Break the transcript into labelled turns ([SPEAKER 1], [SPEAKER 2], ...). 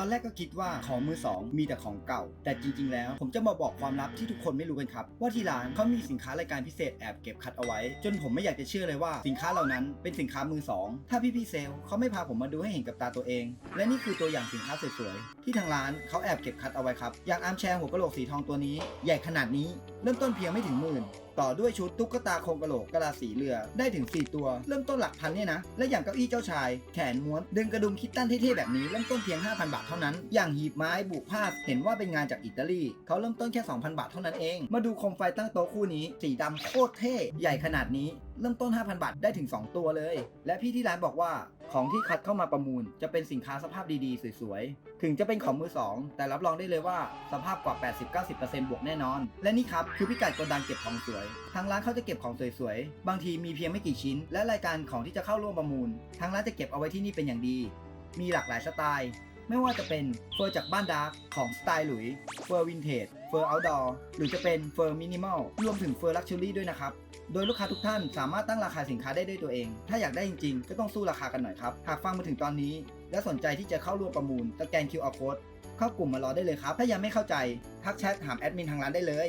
[SPEAKER 1] อนแรกก็คิดว่าของมือสองมีแต่ของเก่า แต่จริง ๆ แล้ว ผมจะมาบอกความลับที่ทุกคนไม่รู้กันครับ ว่าที่ร้านเขามีสินค้ารายการพิเศษแอบเก็บคัดเอาไว้ จนผมไม่อยากจะเชื่อเลยว่าสินค้าเหล่านั้นเป็นสินค้ามือสองถ้าพี่พี่เซลเขาไม่พาผมมาดูให้เห็นกับตาตัวเอง และนี่คือตัวอย่างสินค้าสวยๆที่ทางร้านเขาแอบเก็บคัดเอาไว้ครับอย่างอาร์มแชร์หัวกะโหลกสีทองตัวนี้ ใหญ่ขนาดนี้ เริ่มต้นเพียงไม่ถึงหมื่นต่อด้วยชุดตุ๊กตาโครงกระโหลกกะลาสีเรือได้ถึง 4 ตัว เริ่มต้นหลักพันเนี่ยนะ และอย่างเก้าอี้เจ้าชาย แขนม้วน ดึงกระดุมคิตตันเท่ๆแบบนี้ เริ่มต้นเพียง 5,000 บาทเท่านั้น อย่างหีบไม้บุกผ้าเห็นว่าเป็นงานจากอิตาลีเขาเริ่มต้นแค่ 2,000 บาทเท่านั้นเอง มาดูโคมไฟตั้งโต๊ะคู่นี้ สีดำโคตรเท่ ใหญ่ขนาดนี้ เริ่มต้น 5,000 บาทได้ถึง 2 ตัวเลย และพี่ที่ร้านบอกว่าของที่คัดเข้ามาประมูล จะเป็นสินค้าสภาพดีๆ สวยๆ ถึงจะเป็นของมือสองแต่รับรองได้เลยว่าสภาพกว่า 80-90%บวกแน่นอน และนี่ครับคือพิกัดโกดังเก็บของสวย ทางร้านเขาจะเก็บของสวยๆ บางทีมีเพียงไม่กี่ชิ้น และรายการของที่จะเข้าร่วมประมูล ทางร้านจะเก็บเอาไว้ที่นี่เป็นอย่างดี มีหลากหลายสไตล์ ไม่ว่าจะเป็นเฟอร์จากบ้านดาร์กของสไตล์หลุย เฟอร์วินเทจ เฟอร์เอาท์ดอร์ หรือจะเป็นเฟอร์มินิมอล รวมถึงเฟอร์ลักชัวรี่ด้วยนะครับโดยลูกค้าทุกท่านสามารถตั้งราคาสินค้าได้ด้วยตัวเอง ถ้าอยากได้จริงๆ ก็ต้องสู้ราคากันหน่อยครับ หากฟังมาถึงตอนนี้ และสนใจที่จะเข้าร่วมประมูลสแกน QR Code เข้ากลุ่มมารอได้เลยครับ ถ้ายังไม่เข้าใจ ทักแชทถามแอดมินทางร้านได้เลย